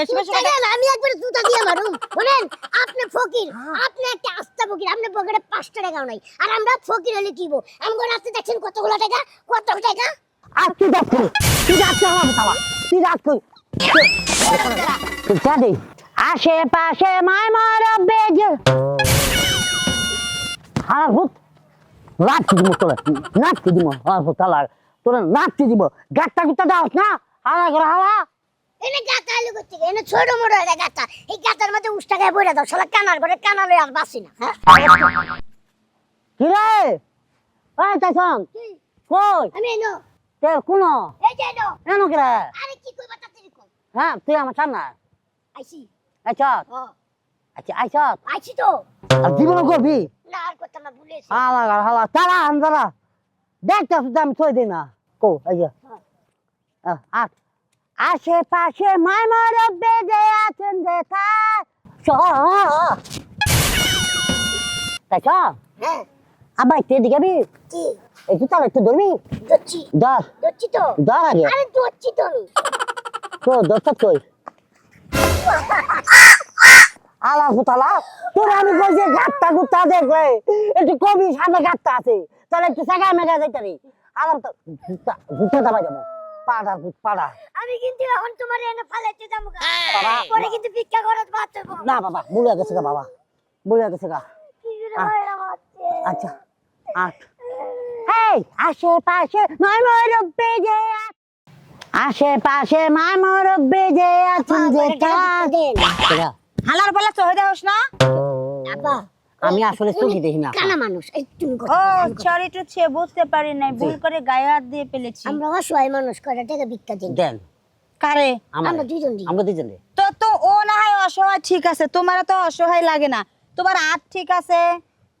বেশি বেশি আমি একবার জুতা দিয়ে মারুম। বলেন আপনি ফকির আপনি একটা আস্তা ফকির আপনি পকেটে পাঁচটা টাকাও নাই। আর আমরা ফকির হলে কি বো আমগো রাস্তা দেখছেন কতগুলো টাকা? কত টাকা? আর তুই দেখ আমার বাবা জানি। আশেপাশে মায় মারা বেজে হার ভূত। নাচতে দিব তোরা। নাচতে দিব। হার ভূত হালার তোরা নাচতে দিব। গাট্টা গুট্টা দাও না। হালা এনে গাতা আলু করতে এনে ছোট মোটো একটা গাতা এই গাতার মধ্যে বইরা দাও শালা কানার করে আর বাসি না হ্যাঁ? কি রে? ওই কই? আমি এনো। তে কোন? এই যে এনো। এনো কি রে? আরে কি কই বাতা তুই কই হ্যাঁ তুই আমার সামনে আইছি। আচ্ছা আচ্ছা আচ্ছা আইছি তো। আর জীবন করবি? না আর কথা না ভুলেছি হালা হালা। তারা আন্দারা দেখতে আমি থই দিই না। কো এই যে। আট। আশেপাশে বেজে আছেন যে হ্যাঁ। আবার একটু এদিকে একটু ধরবি। ধর। ধর আগে। তো কই। আলা তোর আমি কই যে গাত্তা গুত্তা দেখলে। একটু কবি সামনে গাত্তা আছে। তাহলে একটু সাগা মেগা যাইতে রে আলাম তো জুতা জুতা দাবাই যাব পাড়া ভূত পাড়া। আমি কিন্তু এখন তোমার এনে ফালাইতে যাব। পরে কিন্তু ভিক্ষা করার বাচ্চা গো। না বাবা বুড়ে গেছে গা বাবা। বুড়ে গেছে গা। হয়? আচ্ছা আট। হেই আশেপাশে যে আ- আশেপাশে মাই মরব্বে যে আছেন যে তাই হালার বলা চহে দেওস না? আপা, আমি আসলে চোখে দেখি না। কানা মানুষ। ও সরি টু ছে বুঝতে পারি নাই। ভুল করে গায়ে হাত দিয়ে ফেলেছি। আমরা অসহায় মানুষ কয়টা টাকা ভিক্ষা দিন? দেন। কারে? আমরা। দুইজন দিই। আমরা দুজন দে তো তো ও না হয় অসহায় ঠিক আছে। তোমার তো অসহায় লাগে না। তোমার হাত ঠিক আছে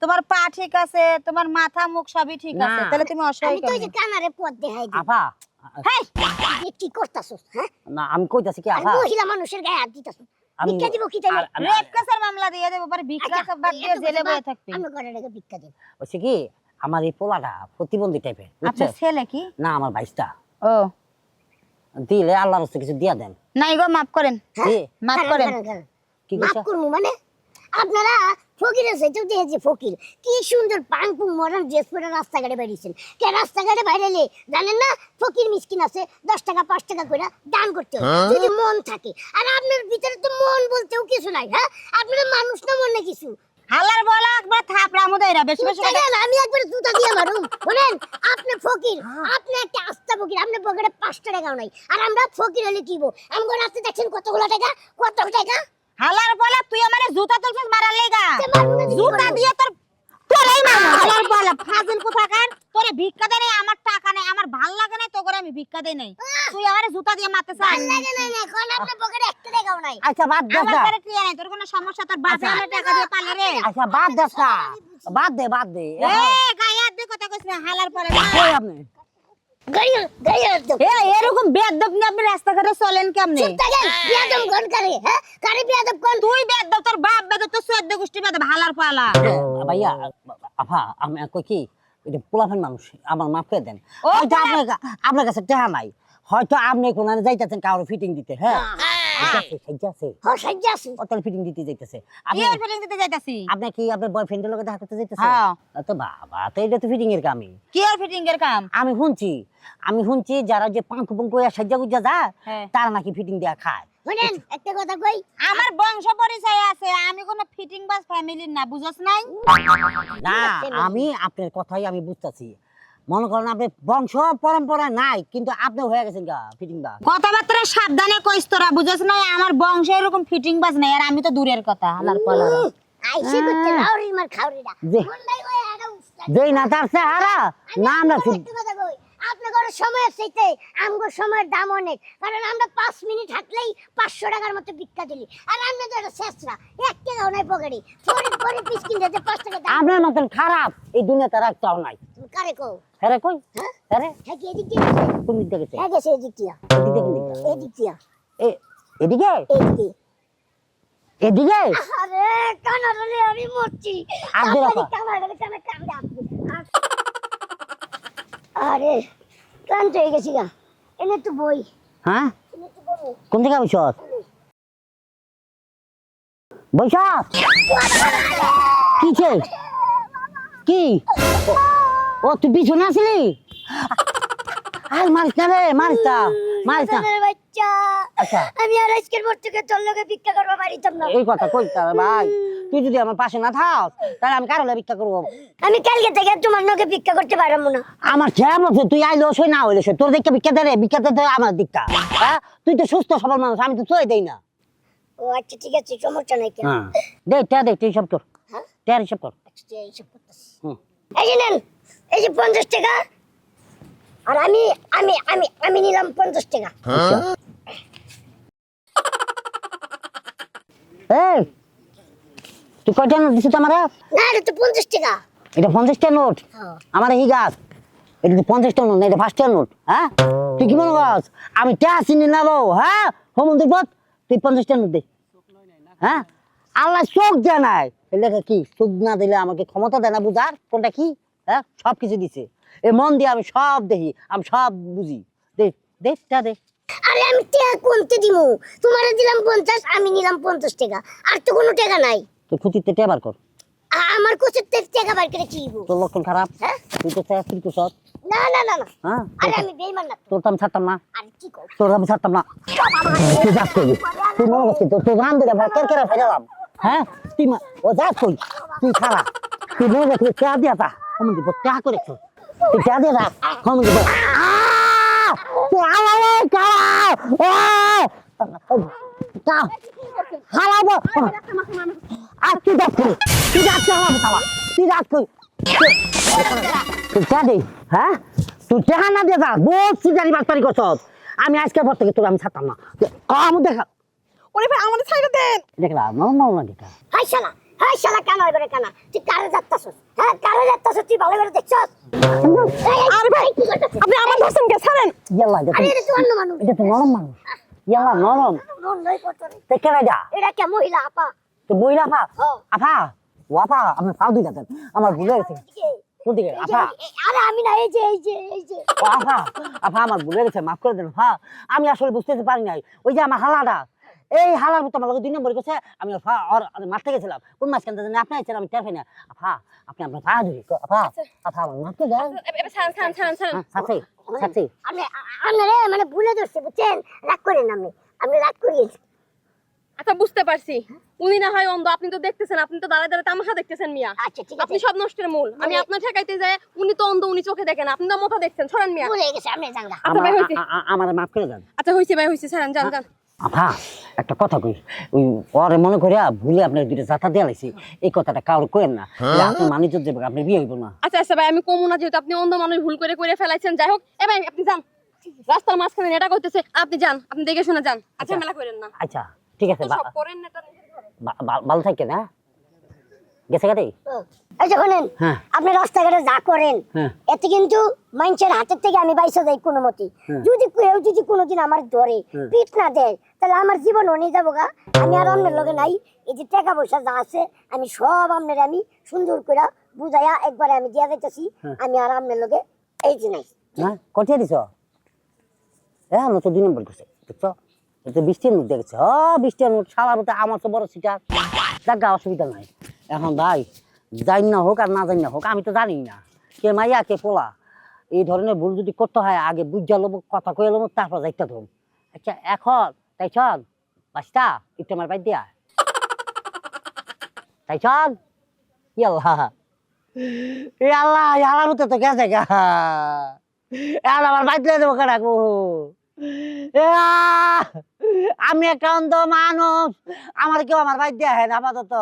তোমার পা ঠিক আছে তোমার মাথা মুখ সবই ঠিক আছে। তাহলে তুমি অসহায় আমি তো কেন? কানারে পথ দেখাই দিই। আপা হেই, কি করতাছস হ্যাঁ? না আমি কইতাছি কি আপা মহিলা মানুষের গায়ে হাত দিতাছস। আমি ভিক্ষা দিব কি তাইলে? আর- আর- রেপ কেসের মামলা দিয়ে দেবো পরে ভিক্ষা আচ্ছা, বাদ দিয়ে জেলে কথা বয়ে বাদ, থাকবি আমরা ভিক্ষা দিই হচ্ছে কি আমার এই পোলাটা প্রতিবন্ধী টাইপের আপনার ছেলে কি? না আমার ও। দিলে আল্লাহর হচ্ছে কিছু দিয়া দেন। নাই গো মাফ করেন। হ্যাঁ? মাফ করেন। কি মাফ কইছা? মানে? আপনারা ফকিরের সাথেও দেখেছি ফকির। কি সুন্দর পাং পুং মডার্ন ড্রেস পরে রাস্তাঘাটে বেরিয়েছেন। কে রাস্তাঘাটে বাইরেলে জানেন না? ফকির মিসকিন আছে দশ টাকা পাঁচ টাকা করে দান করতে হবে যদি মন থাকে। আর আপনার ভিতরে তো মন বলতেও কিছু নাই হ্যাঁ? আপনারা মানুষ না মনে কিছু? হালার বলা একবার থাপড়া মুদাই রা বেশি বেশি আমি একবার জুতা দিয়ে মারুম। বলেন আপনি ফকির আপনি একটা আস্তা ফকির আপনি পকেটে পাঁচটা টাকাও নাই। আর আমরা ফকির হলে কি বো আমগো রাস্তা দেখছেন কতগুলো টাকা? কত টাকা? হালার বলা তুই আমারে জুতা তুলছিস মারার লেগা? না জুতা দিয়ে তোর তোরাই মারবো। হালার বলা ফাজিল কোথাকার? তোরে ভিক্ষা নাই আমার টাকা নাই আমার ভালো লাগে নাই তো করে আমি ভিক্ষা দেই নাই। তুই আমারে জুতা দিয়ে মারতে চাস। ভালো লাগে না না, এখন আপনার পকেটে একটা টাকাও নাই? আচ্ছা বাদ দে আমার না। ঘরে টিয়া নাই তোর কোনো সমস্যা তোর বাপে আমার টাকা দিয়ে পালে রে। আচ্ছা বাদ দে বাদ দে বাদ দে। এ গায়ে দিয়ে কথা কইছ না হালার পরে কই আপনি গাড়ি গাড়ি একদম এ এরকম বেয়াদব নিয়ে আপনি রাস্তাঘাটে চলেন কেমনে? কোন করে হ্যাঁ? কারে বিয়াদম কোন? তুই বেয়াদব তোর বাপ তোর গোষ্ঠী হালার পালা। ভাইয়া আপা আমি কই কি এটা পোলাফেন মানুষ আমার মাফ করে দেন। আপনার আপনার কাছে টাকা নাই। হয়তো আপনি কোন যাইতেছেন কারও ফিটিং দিতে হ্যাঁ। সাজ্জা আছে হসাইজা আছে ও তাহলে ফিটিং দিতে যাইতেছে। আপনি আর দিতে যাইতাছি। আপনি কি আপনার বয়ফ্রেন্ডের লগে দেখা করতে যাইতেছে? হ্যাঁ। তো বাবা তো এটা তো ফিটিং এর কামই কি আর ফিটিং এর কাম? আমি শুনছি আমি শুনছি যারা যে পাঙ্কু পঙ্কু সাজ্জা গুজ্জা যায় হ্যাঁ। তারা নাকি ফিটিং দেয়া খায়। শুনেন একটা কথা কই আমার বংশ পরিচয় আছে আমি কোনো ফিটিং বাস ফ্যামিলির না বুঝছ নাই? না আমি আপনার কথাই আমি বুঝতেছি। মনে করেন আপনি বংশ পরম্পরা নাই কিন্তু আপনি হয়ে গেছেন গা ফিটিং বাস কথাবার্তা সাবধানে কইস তোরা বুঝছ না আমার বংশ এরকম ফিটিং বাস নাই আর আমি তো দূরের কথা হালার পালা। আইসে করতে লাউরি মার উস্তাদ। যেই না তার চেহারা না আমরা আপনাদের সময়ের চাইতে আমগো সময়ের দাম অনেক। কারণ আমরা পাঁচ মিনিট হাঁটলেই পাঁচশো টাকার মতো ভিক্ষা দিলি। আর আমরা তো একটা শেষরা এক টাকাও নাই পকেটে। পরে পরে পিস কিনতে যে পাঁচ টাকা দাম। আপনার মতন খারাপ এই দুনিয়াতে রাখতেও নাই। তুমি কারে কও? হ্যাঁ কই? হ্যাঁ? হ্যাঁ কি এদিক দিয়ে? কোন দিক থেকে হ্যাঁ গেছে এদিক দিয়া। এদিকে কোন দিকটা? এদিক দিয়া। এ এদিকে? এদিকে। এদিকে? আরে কানাডালে আমি মরছি। হাত দিয়ে রাখো। কানাডালে কানে কান্দে আরে। ক্লান্ত হয়ে গেছি গা। এনে তো বই। হ্যাঁ? কোন দিকে আইসস বৈশাখ কিছে কি? ও- তুই পিছনে আসলি? আর মারিস না রে মারিস না মারিস না। বাচ্চা। আচ্ছা। আমি আর আজকের পর থেকে তোর লগে ভিক্ষা করবা পারিতাম না। এই কথা কই ভাই। তুই যদি আমার পাশে না থাক তাহলে আমি কারও ভিক্ষা করব? আমি কালকে থেকে তোমার লগে ভিক্ষা করতে পারব না। আমার ছেলে বলছে তুই আইলো সই না হইলে তোর দেখে ভিক্ষা দে ভিক্ষা দে আমার দিকটা। হ্যাঁ? তুই তো সুস্থ সবল মানুষ আমি তো চলে দেই না। ও আচ্ছা ঠিক আছে সমস্যা নাই কেন? হ্যাঁ। দে টা দে তুই সব কর। হ্যাঁ? টেয়ার হিসাব কর। আচ্ছা, এইসব করতেছি। এই যে নেন এই যে পঞ্চাশ টাকা। আর আমি আমি আমি আমি নিলাম পঞ্চাশ টাকা। এই তুই কয়টা নোট দিছিস আমার? না এটা তো পঞ্চাশ টাকা। এটা পঞ্চাশটা নোট। আমার এই গাছ। এটা তো পঞ্চাশটা নোট না এটা পাঁচটা নোট? হ্যাঁ? তুই কি মনে করস? আমি ট্যাস চিনি না বউ হ্যাঁ? হোমন্দির পথ তুই পঞ্চাশটা নোট দে। হ্যাঁ? আল্লাহ চোখ নাই। এলে কি? চোখ না দিলে আমাকে ক্ষমতা দেয় না বুঝার? কোনটা কি? হ্যাঁ? সব কিছু দিছে। এ মন দিয়ে আমি সব দেখি আমি সব বুঝি। দে দে টা দে। আরে আমি টাকা কোনতে দিমু? তোমারে দিলাম পঞ্চাশ আমি নিলাম পঞ্চাশ টাকা। আর তো কোনো টাকা নাই। তুই খুঁচিতে টেবার কর আ- আমার কোচের থেকে টাকা বার করে কি দিব? তোর লক্ষণ খারাপ হ্যাঁ? তুই তো চাই তুই তো সৎ না না না না হ্যাঁ আরে আমি বেইমান না তো। তোর তো আমি ছাড়তাম না আরে কি কর তোর আমি ছাড়তাম না তুই যাস কই তুই মনে করছিস তোর তোর রান দিলে ভাই কের কেরা ফেলাম হ্যাঁ তুই মা ও যাস কই তুই খারা তুই মনে করছিস চা দিয়া তা আমি দিব চা করে খা। তুই চা দিয়া তা আমি দিব তুই আলালে কারা তা হারাবো আর তুই যাস কই আমার খাওয়া তুই হ্যাঁ? তুই না দিয়ে যা বাটপারি করছস। আমি আজকের পর থেকে তোর আমি ছাড়তাম না। কম দেখা। ওরে ভাই আমাদের ছাইড়া দেন। দেখলাম নর্মাল না দেখা হাই শালা হাই শালা কানা করে কানা? তুই কারে যাত্তাছস? হ্যাঁ কারে যাত্তাছস তুই ভালো করে দেখছস? আরে ভাই কি আপনি আমার ধরছেন কে? ছাড়েন। ইয়াল্লা আরে এটা তো অন্য মানুষ। এটা তো নরম মানুষ। ইয়াল্লা নরম। মন লই করতে দেখে যা এটা কে মহিলা আপা? তো বইরা আপা ও। আপা ও আপা আমার পাও দুই দেন আমার ভুলে গেছে। কোন দিকে? আপা আরে আমি না এই যে এই যে এই যে। ও আপা আপা আমার ভুলে গেছে মাফ করে দেন হ্যাঁ আমি আসলে বুঝতে পারি নাই। ওই যে আমার হালাটা এই হালার মতো আমার দুই নম্বর গেছে আমি ওর ফা- ওর ওর মারতে গেছিলাম। কোন মাছ কেন জানি আপনি আছেন আমি টের পাই না। আপা আপনি আপনার পা ধরি আপা আপা আমার মারতে দেন। হ্যাঁ, সাথে সাথে আমি আপনারে মানে ভুলে ধরছে বুঝছেন? রাগ করেন আপনি। আপনি রাগ করিয়েছেন আচ্ছা বুঝতে পারছি। উনি না হয় অন্ধ আপনি তো দেখতেছেন আপনি তো দাঁড়ায় দাঁড়ায় তামাশা দেখতেছেন মিয়া। আচ্ছা ঠিক আপনি সব নষ্টের মূল। আমি আপনার ঠেকাইতে যায় উনি তো অন্ধ উনি চোখে দেখেন আপনি তো মাথা দেখছেন ছড়ান মিয়া। ভুলে গেছে আপনি জানগা। আচ্ছা ভাই হয়েছে। আমার মাফ করে দেন। আচ্ছা হয়েছে ভাই হয়েছে ছাড়েন যান যান। আপা একটা কথা কই ওই পরে মনে করিয়া ভুলে আপনার দুইটা জাতা দেওয়া লাগছে এই কথাটা কাউরে কেন না। যে আপনি মানুষ দেবে আপনার বিয়ে হইব না। আচ্ছা আচ্ছা ভাই আমি কমু না যেহেতু আপনি অন্ধ মানুষ ভুল করে করে ফেলাইছেন যাই হোক। এ ভাই আপনি যান। রাস্তার মাঝখানে এটা করতেছে আপনি যান আপনি দেখে শুনে যান। আচ্ছা মেলা করেন না। আচ্ছা ঠিক আছে সব করেন না ভালো থাকেন হ্যাঁ গেছে গাড়ি? এই হ্যাঁ। আপনি রাস্তাঘাটে যা করেন হ্যাঁ। এতে কিন্তু মানুষের হাতের থেকে আমি বাইসা যাই কোনো মতে। হ্যাঁ। যদি কেউ যদি কোনোদিন আমার ধরে। পিট না দেয় তাহলে আমার জীবন অনে যাব গা। আমি আর লগে নাই। এই যে টাকা পয়সা যা আছে আমি সব আপনার আমি সুন্দর করে বুঝাইয়া একবারে আমি দিয়া যাইতেছি। আমি আর আপনার লগে এই যে নাই। দিছ? হ্যাঁ তো দুই নম্বর করছে দেখছ? এটা বৃষ্টির নোট দেখছে? হ বৃষ্টির নোট সালার মতো আমার তো বড় সিটার দেখা অসুবিধা নাই। এখন ভাই জানি না হোক আর না জানি না হোক, আমি তো জানি না। কে মাইয়া, কে পোলা। এই ধরনের ভুল যদি করতে হয়, আগে বুঝা লব, কথা কয়ে লব, তারপর যাইতে ধরুন। আচ্ছা এখন, তাই চল। বাস্তা একটু আমার বাই দিয়া। তাই চল। ইয়াল্লাহ আল্লাহ। আল্লাহর মতো তো গেছে গা। আমার বাইতে দেবো কেনাকু আমি একটা অন্ধ মানুষ। আমার কেউ আমার বাইর দেয় না আপাতত।